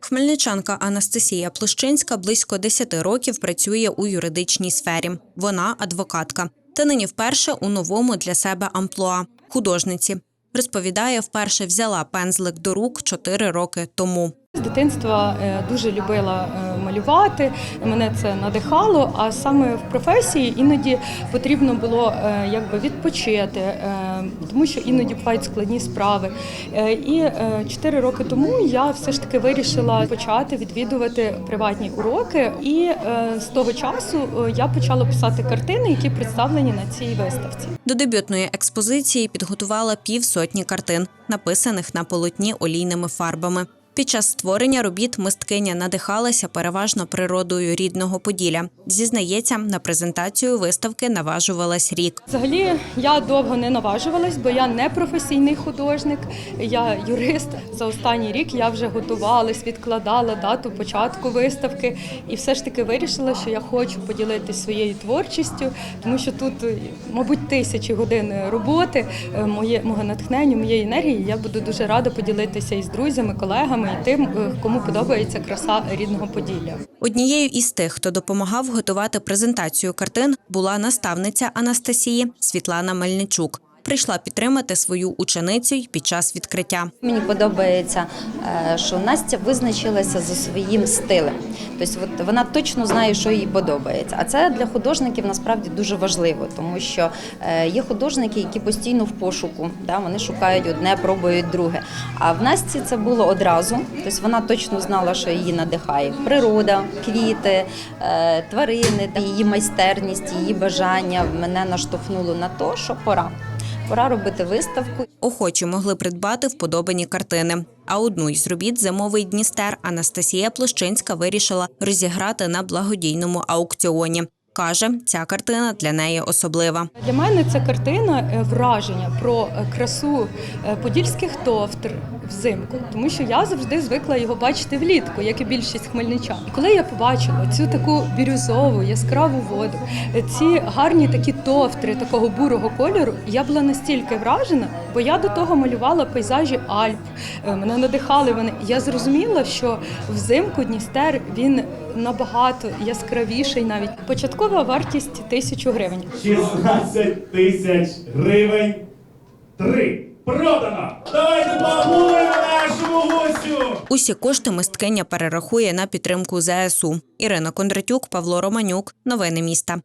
Хмельничанка Анастасія Площинська близько 10 років працює у юридичній сфері. Вона адвокатка. Та нині вперше у новому для себе амплуа художниці. Розповідає, вперше взяла пензлик до рук 4 роки тому. З дитинства е, дуже любила е, малювати, мене це надихало. А саме в професії іноді потрібно було е, якби відпочити, тому що іноді бувають складні справи. І чотири роки тому я все ж таки вирішила почати відвідувати приватні уроки. І з того часу я почала писати картини, які представлені на цій виставці. До дебютної експозиції підготувала півсотні картин, написаних на полотні олійними фарбами. Під час створення робіт мисткиня надихалася переважно природою рідного Поділля. Зізнається, на презентацію виставки наважувалась рік. Взагалі я довго не наважувалась, бо я не професійний художник, я юрист. За останній рік я вже готувалась, відкладала дату початку виставки і все ж таки вирішила, що я хочу поділитися своєю творчістю, тому що тут, мабуть, тисячі годин роботи, е, моє мого натхнення, моєї енергії. Я буду дуже рада поділитися із друзями, колегами і тим, е, кому подобається краса рідного Поділля. Однією із тих, хто допомагав готувати презентацію картин, була наставниця Анастасії Світлана Мельничук. Прийшла підтримати свою ученицю й під час відкриття. Мені подобається, е, що Настя визначилася за своїм стилем. Тобто вона точно знає, що їй подобається. А це для художників насправді дуже важливо, тому що е, є художники, які постійно в пошуку, вони шукають одне, пробують друге. А в Насті це було одразу. Тобто вона точно знала, що її надихає природа, квіти, е, тварини, її майстерність, її бажання мене наштовхнуло на те, що пора. Пора робити виставку. Охочі могли придбати вподобані картини. А одну із робіт зимовий Дністер Анастасія Площинська вирішила розіграти на благодійному аукціоні. Каже, ця картина для неї особлива. Для мене ця картина е, враження про е, красу е, подільських товтр взимку, тому що я завжди звикла його бачити влітку, як і більшість хмельничан. І коли я побачила цю таку бірюзову яскраву воду, ці гарні такі товтри такого бурого кольору, я була настільки вражена, бо я до того малювала пейзажі Альп. Мене надихали вони. Я зрозуміла, що взимку Дністер він набагато яскравіший навіть. Початкова вартість тисячу гривень. 16 тисяч гривень. Три. Продано! Давайте нашому гостю! Усі кошти мисткиня перерахує на підтримку ЗСУ. Ірина Кондратюк, Павло Романюк. Новини міста.